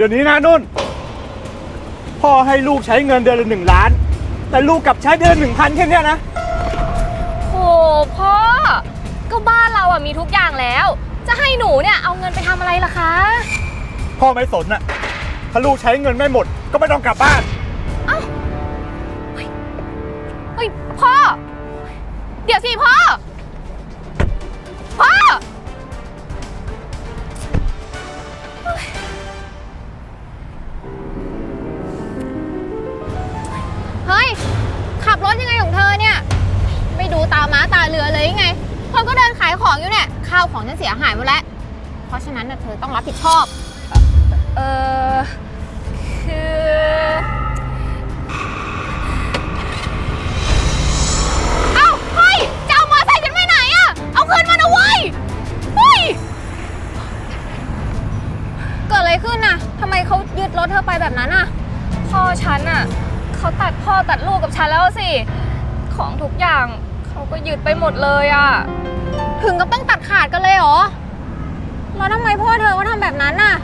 ยุดเดี๋ยวนี้นะนุ่น พ่อให้ลูกใช้เงินเดือนละหนึ่งล้าน แต่ลูกกลับใช้เดือนหนึ่งพันแค่เนี้ยนะ โหพ่อ ก็บ้านเราอะมีทุกอย่างแล้ว จะให้หนูเนี่ยเอาเงินไปทำอะไรล่ะคะ พ่อไม่สนอะถ้าลูกใช้เงินไม่หมด ก็ไม่ต้องกลับบ้าน เฮ้ยพ่อ เดี๋ยวสิพ่อพ่อาวของฉันเสียหายหมดแล้ว เพราะฉะนั้นน่ะเธอต้องรับผิดชอบ เออคือ เอ้า เฮ้ยจะเอามอไซค์ฉันไปไหนอะเอาคืนมานะเว้ย เฮ้ย เกิดอะไรขึ้นน่ะทำไมเขายึดรถเธอไปแบบนั้นอะพ่อฉันอะเขาตัดพ่อตัดลูกกับฉันแล้วสิ ของทุกอย่างเขาก็ยึดไปหมดเลยอะ ถึงกับต้องตัด ขาดกันเลยเหรอ แล้วทำไมพ่อเธอก็ทำแบบนั้นน่ะ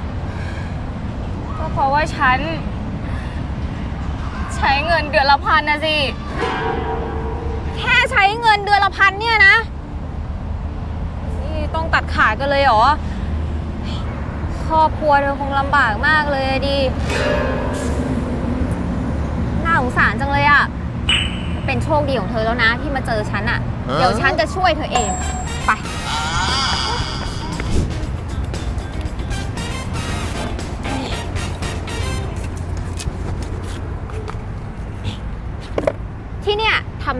ก็เพราะว่าฉัน ใช้เงินเดือนละพันนะสิ แค่ใช้เงินเดือนละพันเนี่ยนะ นี่ต้องตัดขาดกันเลยเหรอ ครอบครัวเธอคงลำบากมากเลยอะดิ น่าสงสารจังเลยอะ เป็นโชคดีของเธอแล้วนะที่มาเจอฉันอะเดี๋ยวฉันจะช่วยเธอเอง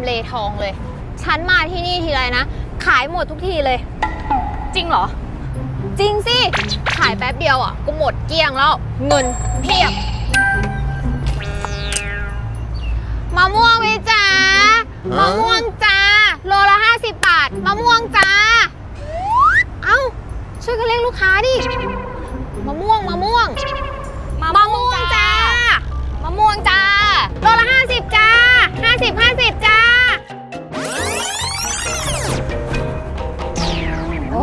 เลทองเลย ฉันมาที่นี่ทีไรนะ ขายหมดทุกทีเลย จริงเหรอ จริงสิ ขายแป๊บเดียวอะก็หมดเกลี้ยงแล้ว เงินเพียบมะม่วงไหมจ๊ะมะม่วงจ้าโลละ50 บาทมะม่วงจ้าเอ้า ช่วยกันเรียกลูกค้าดิมะม่วงมะม่วงมะม่วงจ้ามะม่วงจ้าโลละ50จ้า50 50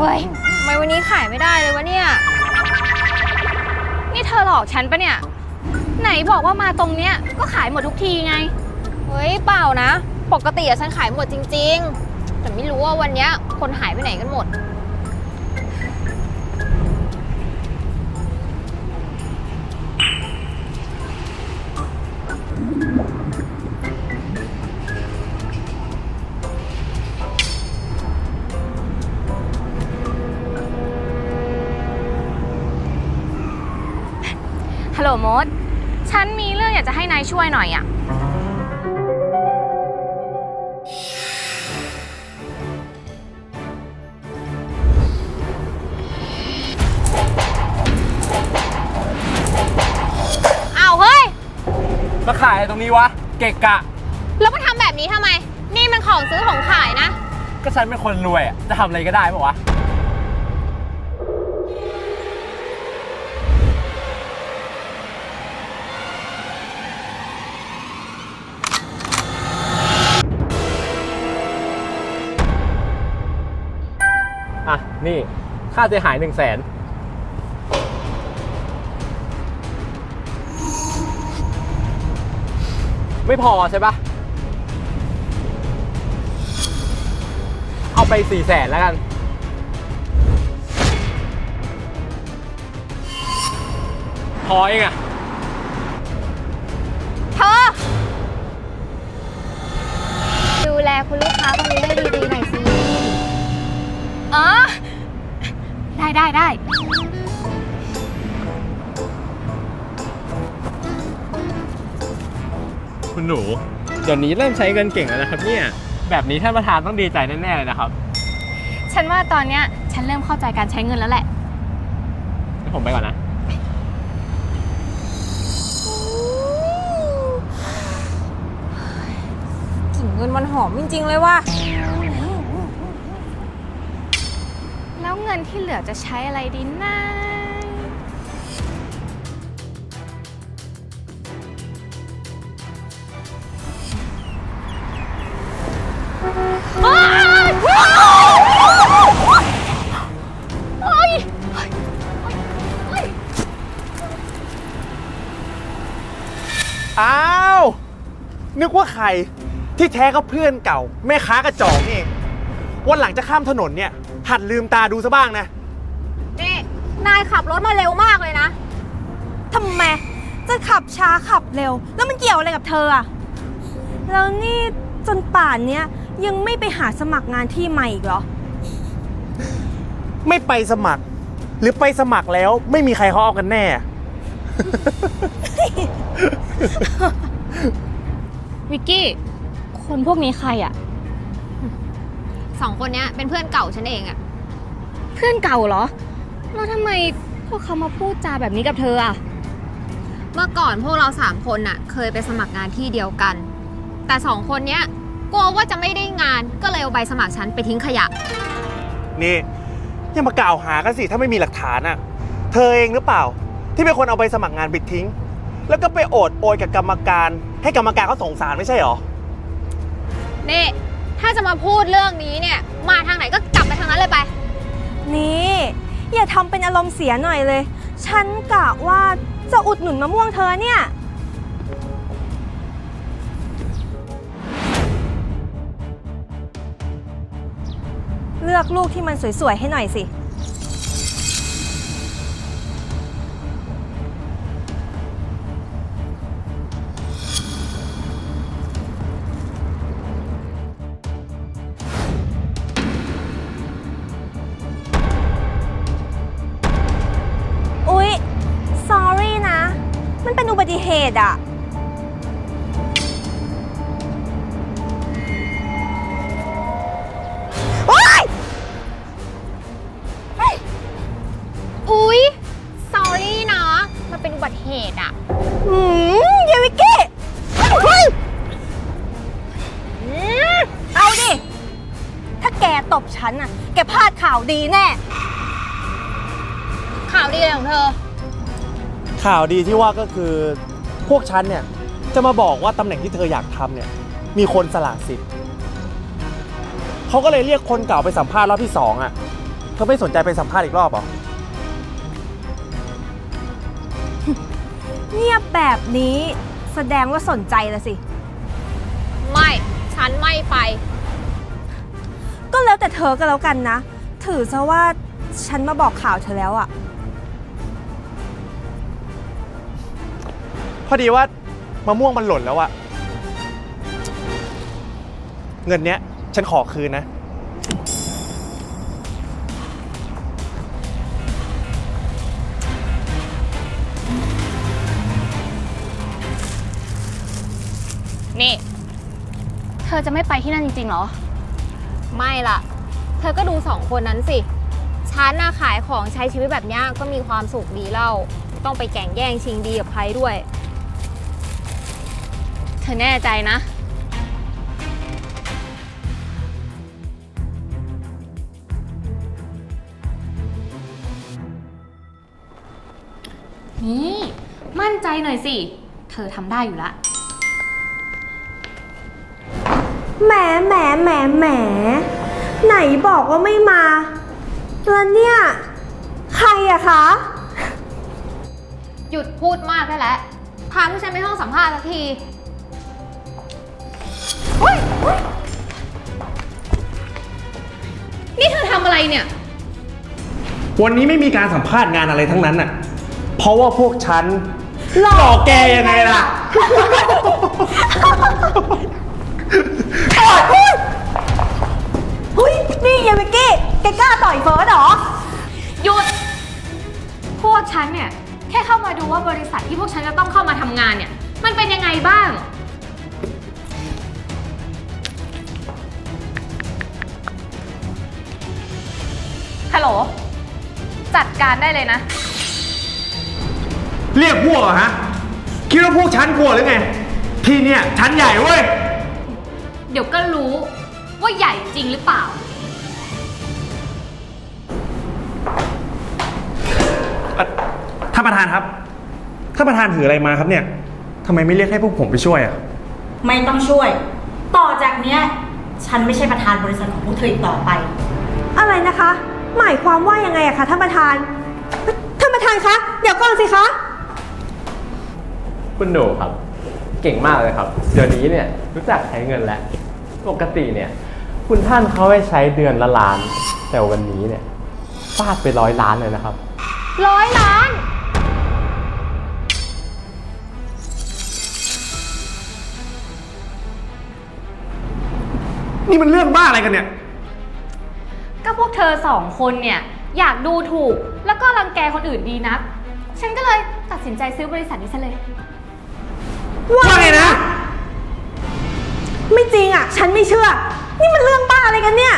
จ้าโอ้ยทำไมวันนี้ขายไม่ได้เลยวะเนี่ย นี่เธอหลอกฉันปะเนี่ย ไหนบอกว่ามาตรงเนี้ยก็ขายหมดทุกทีไง เฮ้ยเปล่านะ ปกติอะฉันขายหมดจริง ๆ แต่ไม่รู้ว่าวันเนี้ยคนหายไปไหนกันหมด ลโหลมด ฉันมีเรื่องอยากจะให้นายช่วยหน่อยอะอ้าวเฮ้ย มาขายอะไรตรงนี้วะ เกะกะ แล้วมาทำแบบนี้ทำไม นี่มันของซื้อของขายนะ ก็ฉันเป็นคนรวยอะจะทำอะไรก็ได้ปะวะ นี่ค่าเสียหายหนึ่งแสนไม่พอใช่ปะเอาไปสี่แสนแล้วกันพอเองอะเธอดูแลคุณลูกค้าคนนี้ ได้ได้ได้ คุณหนู เดี๋ยวนี้เริ่มใช้เงินเก่งแล้วนะครับเนี่ย แบบนี้ท่านประธานต้องดีใจแน่ๆเลยนะครับ ฉันว่าตอนเนี้ยฉันเริ่มเข้าใจการใช้เงินแล้วแหละ งั้นผมไปก่อนนะ กลิ่นเงินมันหอมจริงๆเลยว่ะ ล้วเงินที่เหลือจะใช้อะไรดีนะอ้าว นึกว่าใครที่แท้ก็เพื่อนเก่า แม่ค้ากระจอกนี่เองวันหลังจะข้ามถนนเนี่ย หัดลืมตาดูซะบ้างนะ นี่นายขับรถมาเร็วมากเลยนะ ทำไม จะขับช้าขับเร็ว แล้วมันเกี่ยวอะไรกับเธออะแล้วนี่จนป่านเนี้ยยังไม่ไปหาสมัครงานที่ใหม่อีกเหรอ ไม่ไปสมัคร หรือไปสมัครแล้วไม่มีใครเขาเอากันแน่ วิกกี้ คนพวกนี้ใครอะ สองคนเนี้ยเป็นเพื่อนเก่าฉันเองอะเพื่อนเก่าเหรอ แล้วทำไมพวกเขามาพูดจาแบบนี้กับเธออะเมื่อก่อนพวกเราสามคนน่ะ เคยไปสมัครงานที่เดียวกัน แต่สองคนเนี้ยกลัวว่าจะไม่ได้งานก็เลยเอาใบสมัครฉันไปทิ้งขยะ นี่อย่ามากล่าวหากันสิถ้าไม่มีหลักฐานอะเธอเองหรือเปล่า ที่เป็นคนเอาไปสมัครงานไปทิ้ง แล้วก็ไปโอดโอยกับกรรมการ ให้กรรมการเขาสงสารไม่ใช่หรอ นี่ ถ้าจะมาพูดเรื่องนี้เนี่ย มาทางไหนก็กลับไปทางนั้นเลยไป นี่ อย่าทำเป็นอารมณ์เสียหน่อยเลย ฉันกะว่าจะอุดหนุนมะม่วงเธอเนี่ย เลือกลูกที่มันสวยๆให้หน่อยสิ ติเหตุอะโอ๊ยอุ๊ย sorry นะ มันเป็นอุบัติเหตุอะหืมเยวิกกี้เฮ้ยอืมเอาดิ ถ้าแกตบฉันน่ะ แกพลาดข่าวดีแน่ ข่าวดีอะไรของเธอ ข่าวดีที่ว่าก็คือ พวกฉันเนี่ยจะมาบอกว่าตำแหน่งที่เธออยากทำเนี่ยมีคนสละสิทธิ์เขาก็เลยเรียกคนเก่าไปสัมภาษณ์รอบที่สองอะเธอไม่สนใจไปสัมภาษณ์อีกรอบเหรอเงียบแบบนี้แสดงว่าสนใจละสิ ไม่ ฉันไม่ไป ก็แล้วแต่เธอก็แล้วกันนะ ถือซะว่าฉันมาบอกข่าวเธอแล้วอะ อดีว่ามะม่วงมันหล่นแล้วอะเงินเนี้ย ฉันขอคืนนะ นี่ เธอจะไม่ไปที่นั่นจริงๆเหรอ ไม่ล่ะ เธอก็ดูสองคนนั้นสิ ฉันน่ะขายของใช้ชีวิตแบบเนี้ยก็มีความสุขดีเล่าต้องไปแข่งแย่งชิงดีกับใครด้วย เธอแน่ใจนะ นี่ มั่นใจหน่อยสิ เธอทำได้อยู่ละ แหมแหมแหมแหม ไหนบอกว่าไม่มาแล้วเนี่ย ใครอะคะ หยุดพูดมากได้แล้วพาผู้ชายไปห้องสัมภาษณ์สักที เฮ้ยเฮ้ยนี่เธอทำอะไรเนี่ย วันนี้ไม่มีการสัมภาษณ์งานอะไรทั้งนั้นน่ะ เพราะว่าพวกฉันหลอกหลอกแกยังไงล่ะ เฮ้ย นี่เยวิกกี้ แกกล้าต่อยเฟิร์สเหรอ หยุด พวกฉันเนี่ย แค่เข้ามาดูว่าบริษัทที่พวกฉันจะต้องเข้ามาทำงานเนี่ย มันเป็นยังไงบ้าง โหล จัดการได้เลยนะ เรียกพวกเหรอฮะ คิดว่าพวกฉันกลัวหรือไง ที่เนี่ยฉันใหญ่เว้ย เดี๋ยวก็รู้ว่าใหญ่จริงหรือเปล่า ท่านประธานครับ ท่านประธานถืออะไรมาครับเนี่ยทำไมไม่เรียกให้พวกผมไปช่วยอะ ไม่ต้องช่วย ต่อจากเนี้ย ฉันไม่ใช่ประธานบริษัทของพวกเธออีกต่อไป อะไรนะคะ หมายความว่ายังไงอะคะท่านประธานเฮ้ยท่านประธานคะ เดี๋ยวก่อนสิคะ คุณหนูครับ เก่งมากเลยครับ เดี๋ยวนี้เนี่ยรู้จักใช้เงินแล้ว ปกติเนี่ย คุณท่านเขาให้ใช้เดือนละล้าน แต่วันนี้เนี่ยฟาดไปร้อยล้านเลยนะครับ ร้อยล้าน นี่มันเรื่องบ้าอะไรกันเนี่ย ก็พวกเธอสองคนเนี่ย อยากดูถูกแล้วก็รังแกคนอื่นดีนัก ฉันก็เลยตัดสินใจซื้อบริษัทนี้ซะเลย ว่าไงนะ ไม่จริงอะ ฉันไม่เชื่อ นี่มันเรื่องบ้าอะไรกันเนี่ย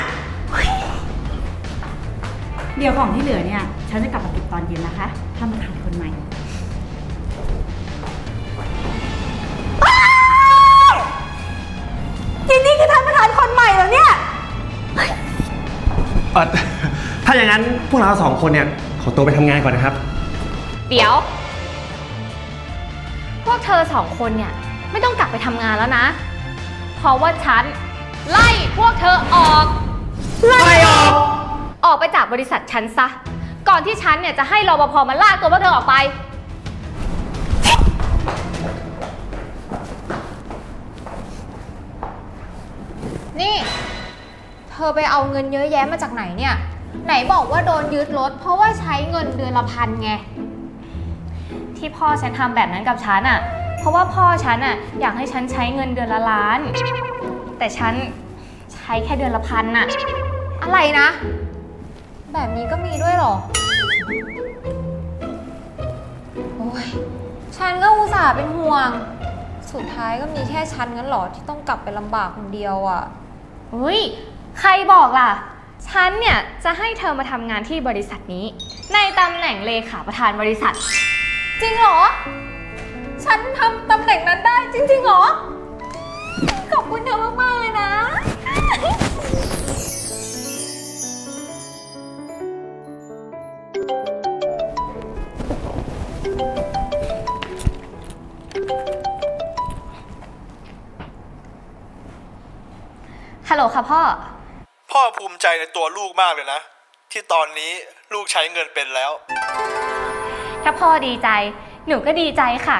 เดี๋ยวของที่เหลือเนี่ย ฉันจะกลับมาเก็บตอนเย็นนะคะท่านประธานคนใหม่ เออถ้าอย่างนั้นพวกเราสองคนเนี่ยขอตัวไปทำงานก่อนนะครับ เดี๋ยว พวกเธอสองคนเนี่ย ไม่ต้องกลับไปทำงานแล้วนะ เพราะว่าฉัน ไล่พวกเธอออก ไล่ออก ออกไปจากบริษัทฉันซะ ก่อนที่ฉันเนี่ยจะให้รปภมาลากตัวพวกเธอออกไป นี่ เธอไปเอาเงินเยอะแยะมาจากไหนเนี่ย ไหนบอกว่าโดนยึดรถ เพราะว่าใช้เงินเดือนละพันไง ที่พ่อฉันทำแบบนั้นกับฉันอะเพราะว่าพ่อฉันอะอยากให้ฉันใช้เงินเดือนละล้าน แต่ฉันใช้แค่เดือนละพันน่ะอะไรนะ แบบนี้ก็มีด้วยเหรอ โอ้ยฉันก็อุตส่าห์เป็นห่วง สุดท้ายก็มีแค่ฉันงั้นเหรอที่ต้องกลับไปลำบากคนเดียวอะ่ะเฮ้ย ใครบอกล่ะ ฉันเนี่ยจะให้เธอมาทำงานที่บริษัทนี้ ในตำแหน่งเลขาประธานบริษัท จริงเหรอ ฉันทำตำแหน่งนั้นได้จริงๆเหรอ ขอบคุณเธอมากๆเลยนะ ฮัลโหลค่ะพ่อพ่อ พ่อภูมิใจในตัวลูกมากเลยนะ ที่ตอนนี้ลูกใช้เงินเป็นแล้ว ถ้าพ่อดีใจ หนูก็ดีใจค่ะ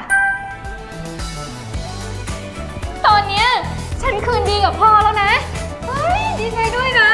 ตอนนี้ฉันคืนดีกับพ่อแล้วนะดีใจด้วยนะ